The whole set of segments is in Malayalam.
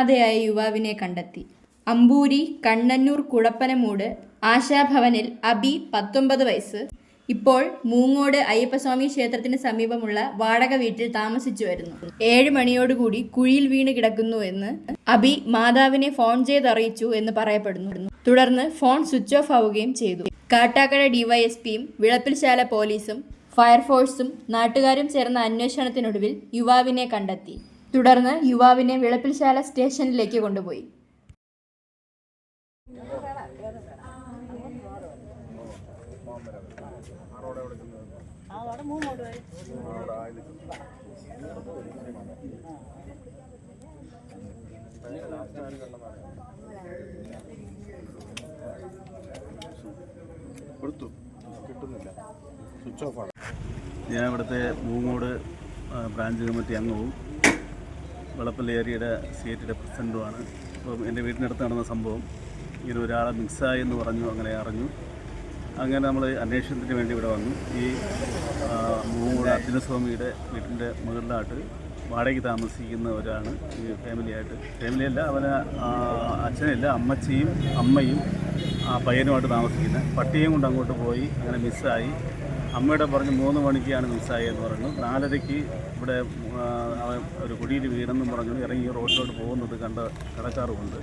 കാണാതെയായ യുവാവിനെ കണ്ടെത്തി. അമ്പൂരി കണ്ണന്നൂർ കുഴപ്പനമൂട് ആശാഭവനിൽ അബി പത്തൊമ്പത് വയസ്സ് ഇപ്പോൾ മൂങ്ങോട് അയ്യപ്പസ്വാമി ക്ഷേത്രത്തിന് സമീപമുള്ള വാടക വീട്ടിൽ താമസിച്ചു വരുന്നു. ഏഴ് മണിയോടുകൂടി കുഴിയിൽ വീണ് കിടക്കുന്നു എന്ന് അബി മാതാവിനെ ഫോൺ ചെയ്തറിയിച്ചു എന്ന് പറയപ്പെടുന്നു. തുടർന്ന് ഫോൺ സ്വിച്ച് ഓഫ് ആവുകയും ചെയ്തു. കാട്ടാക്കട ഡിവൈഎസ്പിയും വിളപ്പിൽശാല പോലീസും ഫയർഫോഴ്സും നാട്ടുകാരും ചേർന്ന അന്വേഷണത്തിനൊടുവിൽ യുവാവിനെ കണ്ടെത്തി. തുടർന്ന് യുവാവിനെ വിളപ്പിൽശാല സ്റ്റേഷനിലേക്ക് കൊണ്ടുപോയി. കൊടുത്തു. ഞാൻ ഇവിടുത്തെ മൂങ്ങോട് ബ്രാഞ്ച് കമ്മിറ്റി അംഗവും വെളപ്പള്ളി ഏരിയയുടെ സി പ്രസിഡന്റുമാണ് അപ്പം എന്റെ വീടിനടുത്ത് നടന്ന സംഭവം ഇങ്ങനെ ഒരാളെ മിക്സായി എന്ന് പറഞ്ഞു അങ്ങനെ അറിഞ്ഞു. അങ്ങനെ നമ്മൾ അന്വേഷണത്തിന് വേണ്ടി ഇവിടെ വന്നു. ഈ മൂങ്ങോട് അർജുനസ്വാമിയുടെ വീട്ടിന്റെ മുകളിലായിട്ട് വാടകയ്ക്ക് താമസിക്കുന്ന ഒരാണ്. ഈ ഫാമിലിയായിട്ട് ഫാമിലിയല്ല അവന് അച്ഛനില്ല അമ്മച്ചിയും അമ്മയും ആ പയ്യനുമായിട്ട് താമസിക്കുന്നത് പട്ടിയും കൊണ്ട് അങ്ങോട്ട് പോയി അങ്ങനെ മിസ്സായി. അമ്മയുടെ പറഞ്ഞ് മൂന്ന് മണിക്കാണ് മിസ്സായെന്ന് പറഞ്ഞു. നാലരയ്ക്ക് ഇവിടെ ഒരു കുടിയിൽ വീണെന്നും പറഞ്ഞു. ഇറങ്ങി റോഡിലോട്ട് പോകുന്നത് കണ്ട കടക്കാറുമുണ്ട്.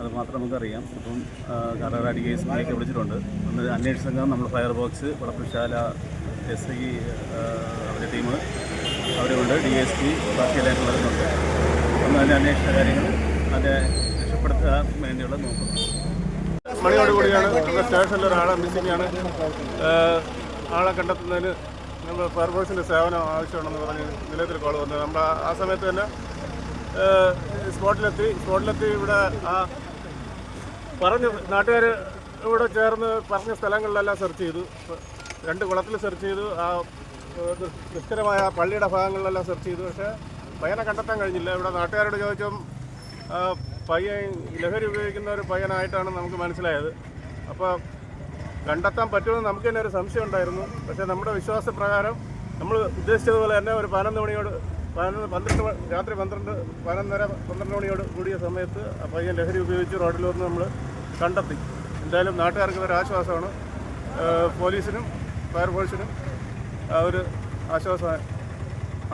അത് മാത്രം നമുക്കറിയാം. ഇപ്പം കരാറാടി കേസ് ഒക്കെ വിളിച്ചിട്ടുണ്ട്. ഒന്ന് അന്വേഷണ സംഘം നമ്മൾ ഫയർ ബോക്സ് വളപ്പുശാല എസ് ഐ അവരുടെ ടീം അവരുണ്ട്. ഡി എസ് പി ബാക്കിയെല്ലാം വരുന്നുണ്ട്. ഒന്ന് അതിന്റെ അന്വേഷണ കാര്യങ്ങൾ അതിനെ രക്ഷപ്പെടുത്താൻ വേണ്ടിയുള്ള നോക്കുന്നു. മണിയോടുകൂടിയാണ്. മിസ്സിങ്ങാണ് ആണ്. ഏഹ്, ആളെ കണ്ടെത്തുന്നതിന് നമ്മൾ ഫയർഫോഴ്സിന്റെ സേവനം ആവശ്യമാണെന്ന് പറഞ്ഞ് നിലയത്തിൽ കോൾ വന്നത് നമ്മൾ ആ- സമയത്ത് തന്നെ സ്പോട്ടിലെത്തി. സ്പോട്ടിലെത്തി ഇവിടെ ആ പറഞ്ഞ നാട്ടുകാർ ഇവിടെ ചേർന്ന് പറഞ്ഞ സ്ഥലങ്ങളിലെല്ലാം സെർച്ച് ചെയ്തു. രണ്ട് കുളത്തിൽ സെർച്ച് ചെയ്തു. ആ ദുഷ്കരമായ പള്ളിയുടെ ഭാഗങ്ങളിലെല്ലാം സെർച്ച് ചെയ്തു. പക്ഷേ പയ്യനെ കണ്ടെത്താൻ കഴിഞ്ഞില്ല. ഇവിടെ നാട്ടുകാരോട് ചോദിച്ചും പയ്യൻ ലഹരി ഉപയോഗിക്കുന്ന ഒരു പയ്യനായിട്ടാണ് നമുക്ക് മനസ്സിലായത്. അപ്പോൾ കണ്ടെത്താൻ പറ്റുമെന്ന് നമുക്ക് തന്നെ ഒരു സംശയം ഉണ്ടായിരുന്നു. പക്ഷേ നമ്മുടെ വിശ്വാസപ്രകാരം നമ്മൾ ഉദ്ദേശിച്ചതുപോലെ തന്നെ ഒരു പതിനൊന്ന് മണിയോട് പതിനൊന്ന് പന്ത്രണ്ട് രാത്രി പന്ത്രണ്ട് പതിനൊന്നര പന്ത്രണ്ട് മണിയോട് കൂടിയ സമയത്ത് ആ പയ്യൻ ലഹരി ഉപയോഗിച്ച് റോഡിൽ വന്ന് നമ്മൾ കണ്ടെത്തി. എന്തായാലും നാട്ടുകാർക്ക് ഒരു ആശ്വാസമാണ്. പോലീസിനും ഫയർഫോഴ്സിനും ആ ഒരു ആശ്വാസം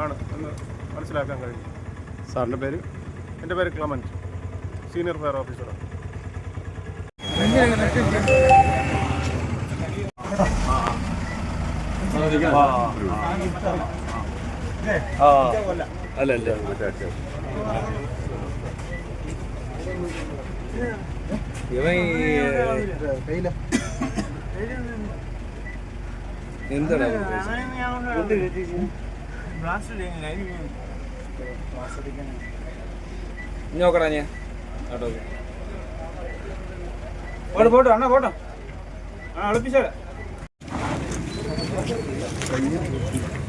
ആണ് എന്ന് മനസ്സിലാക്കാൻ കഴിയും. സാറിന്റെ പേര്? എന്റെ പേര് ക്ലമന്റ് സീനിയർ ഫയർ ഓഫീസറാണ്. അല്ല നോക്കടാ ഞാൻ കേട്ടോ പോട്ടോ അണ്ണാ പോട്ടെ. ആ എളുപ്പിച്ചോളെ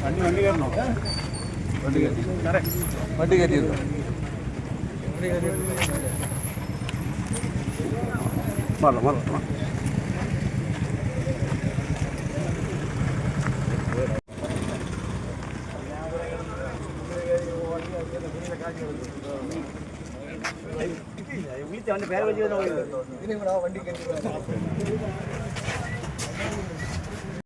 വണ്ടി വണ്ടി കയറണോ വണ്ടി കയറ്റി വണ്ടി കയറ്റിയത് മാറണം മാറണം വിളിച്ച അവന്റെ പേര് വെച്ച്